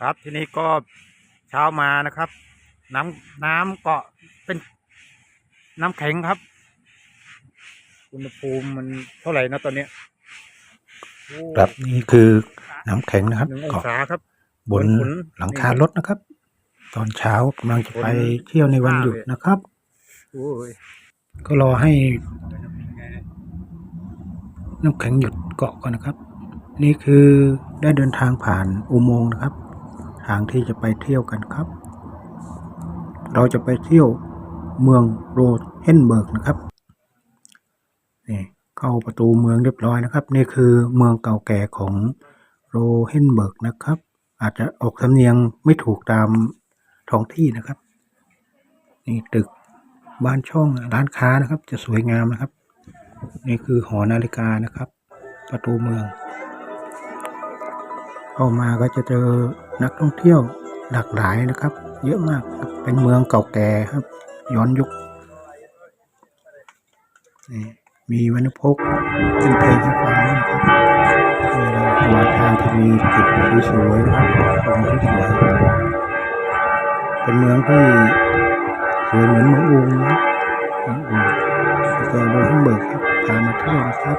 ครับทีนี้ก็เช้ามานะครับ น้ำน้ำเกาะเป็นน้ำแข็งครับ อุณหภูมิมันเท่าไหร่นะตอนเนี้ยโอ้ครับนี่คือน้ำแข็งนะครับหนึ่งองเกาะศาครับ บนฝนหลังคารถนะครับ ตอนเช้ากำลังจะไปเที่ยวในวันหยุดนะครับ โอ้ยก็รอให้น้ำแข็งหยุดเกาะก่อนนะครับ นี่คือได้เดินทางผ่านอุโมงค์นะครับ ทางที่จะไปเที่ยวกันครับ เราจะไปเที่ยวเมืองโรเฮนเบิร์กนะครับนี่เข้าประตูเมืองเรียบร้อยนะครับ นี่คือเมืองเก่าแก่ของโรเฮนเบิร์กนะครับ อาจจะออกสำเนียงไม่ถูกตามท้องที่นะครับ นี่ตึกบ้านช่องร้านค้านะครับ จะสวยงามนะครับ นี่คือหอนาฬิกานะครับ ประตูเมือง เข้ามาก็จะเจอ นักท่องเที่ยวหลากหลายนะครับ เยอะมากครับเป็นเมืองเก่าแก่ครับ ย้อนยุคนี่มีวรรณพกเป็นเพลงให้ฟังด้วยนะครับนี่เราระหว่างทางจะมีจุดสวยๆนะครับชมที่สวยเป็นเมืองที่สวยเหมือนเมืองอูงนะครับเมืองอูงแต่โดยเบิกครับพามาเที่ยวนะครับ